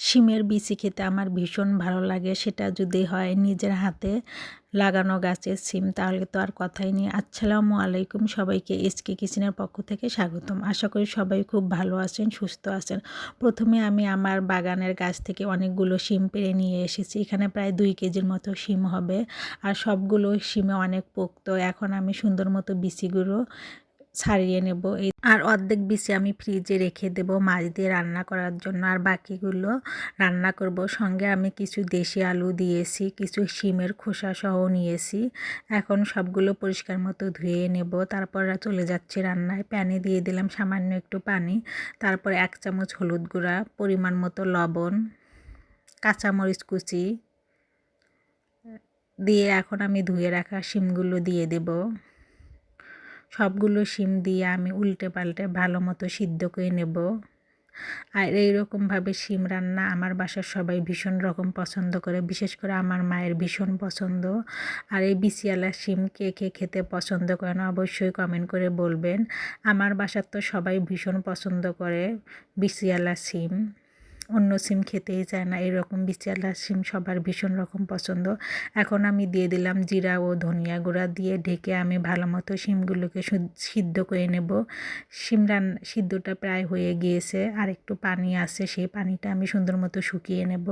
শিমের বিচি খেতে আমার ভীষণ ভালো লাগে। সেটা যদি হয় নিজের হাতে লাগানো গাছের সিম তাহলে তো আর কথাই নেই। আসসালামু আলাইকুম সবাইকে এসকে কিচেনের পক্ষ থেকে স্বাগতম। আশা করি সবাই খুব ভালো আছেন, সুস্থ আছেন। প্রথমে আমি আমার বাগানের গাছ থেকে অনেকগুলো শিম পেরে নিয়ে এসেছি। এখানে প্রায় দুই কেজির মতো শিম হবে। আর সবগুলো শিমে অনেক পোক্ত। এখন আমি সুন্দর মতো বিচিগুলো ছাড়িয়ে নেব। এই আর অর্ধেক বিচি আমি ফ্রিজে রেখে দেব মাছ দিয়ে রান্না করার জন্য। আর বাকিগুলো রান্না করব। সঙ্গে আমি কিছু দেশি আলু দিয়েছি, কিছু শিমের খোসা সহ নিয়েছি। এখন সবগুলো পরিষ্কার মতো ধুয়ে নেব। তারপর চলে যাচ্ছে রান্নায়। প্যানে দিয়ে দিলাম সামান্য একটু পানি। তারপর এক চামচ হলুদ গুঁড়া, পরিমাণ মতো লবণ, কাঁচামরিচ কুচি দিয়ে এখন আমি ধুয়ে রাখা শিমগুলো দিয়ে দেবো। সবগুলো শিম দিয়ে আমি উল্টে পাল্টে ভালো মতো সিদ্ধ করে নেব। আর এইরকমভাবে শিম রান্না আমার বাসার সবাই ভীষণ রকম পছন্দ করে, বিশেষ করে আমার মায়ের ভীষণ পছন্দ। আর এই বিচিয়ালা শিম কে কে খেতে পছন্দ করেন অবশ্যই কমেন্ট করে বলবেন। আমার বাসার তো সবাই ভীষণ পছন্দ করে বিচিয়ালা শিম। অন্য সিম খেতেই চায় না, এরকম বিচালা সিম সবার ভীষণ রকম পছন্দ। এখন আমি দিয়ে দিলাম জিরা ও ধনিয়া গুঁড়া দিয়ে ঢেকে আমি ভালো মতো সিমগুলোকে সিদ্ধ করে নেব। সিম রান, সিদ্ধটা প্রায় হয়ে গিয়েছে আর একটু পানি আছে, সেই পানিটা আমি সুন্দর মতো শুকিয়ে নেব।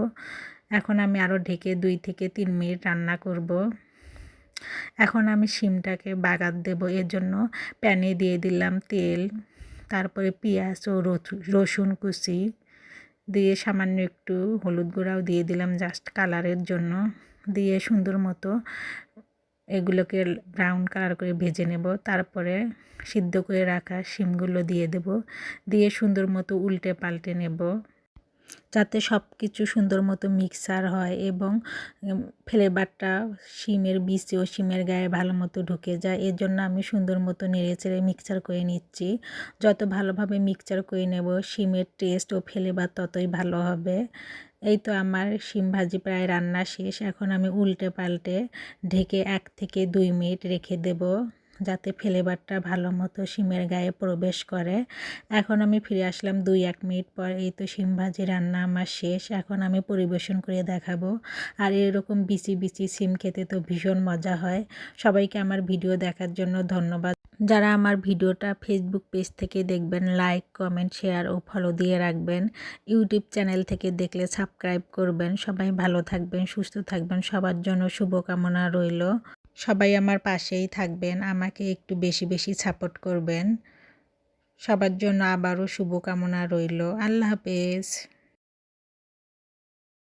এখন আমি আরও ঢেকে দুই থেকে তিন মিনিট রান্না করব। এখন আমি শিমটাকে বাগাত দেব, এর জন্য প্যানে দিয়ে দিলাম তেল, তারপরে পেঁয়াজ ও রসুন কুচি। দিয়ে সামান্য একটু হলুদ গুঁড়াও দিয়ে দিলাম জাস্ট কালারের জন্য। দিয়ে সুন্দর মতো এগুলোকে ব্রাউন কালার করে ভেজে নেব। তারপরে সিদ্ধ করে রাখা শিমগুলো দিয়ে দেব। দিয়ে সুন্দর মতো উল্টে পাল্টে নেব। যাতে সব কিছু সুন্দর মতো মিক্সার হয় এবং ফ্লেভারটা শিমের বিচি ও শিমের গায়ে ভালো মতো ঢুকে যায়। এর জন্য আমি সুন্দর মতো নেড়ে চেড়ে মিক্সচার করে নিচ্ছি। যত ভালোভাবে মিক্সচার করে নেব, শিমের টেস্ট ও ফ্লেভার ততই ভালো হবে। এই তো আমার শিম ভাজি প্রায় রান্না শেষ। এখন আমি উল্টে পাল্টে ঢেকে এক থেকে দুই মিনিট রেখে দেব। যাতে ফ্লেভারটা ভালো মতো শিমের গায়ে প্রবেশ করে। এখন আমি ফিরে আসলাম দুই, এক মিনিট পর। এই তো শিম ভাজি রান্না আমার শেষ। এখন আমি পরিবেশন করে দেখাবো। আর এরকম বিচি বিচি সিম খেতে তো ভীষণ মজা হয়। সবাইকে আমার ভিডিও দেখার জন্য ধন্যবাদ। যারা আমার ভিডিওটা ফেসবুক পেজ থেকে দেখবেন লাইক কমেন্ট শেয়ার ও ফলো দিয়ে রাখবেন ইউটিউব চ্যানেল থেকে দেখলে সাবস্ক্রাইব করবেন। সবাই ভালো থাকবেন, সুস্থ থাকবেন। সবার জন্য শুভকামনা রইল। সবাই আমার পাশেই থাকবেন, আমাকে একটু বেশি বেশি সাপোর্ট করবেন। সবার জন্য আবারও শুভকামনা রইল। আল্লাহ হাফেজ।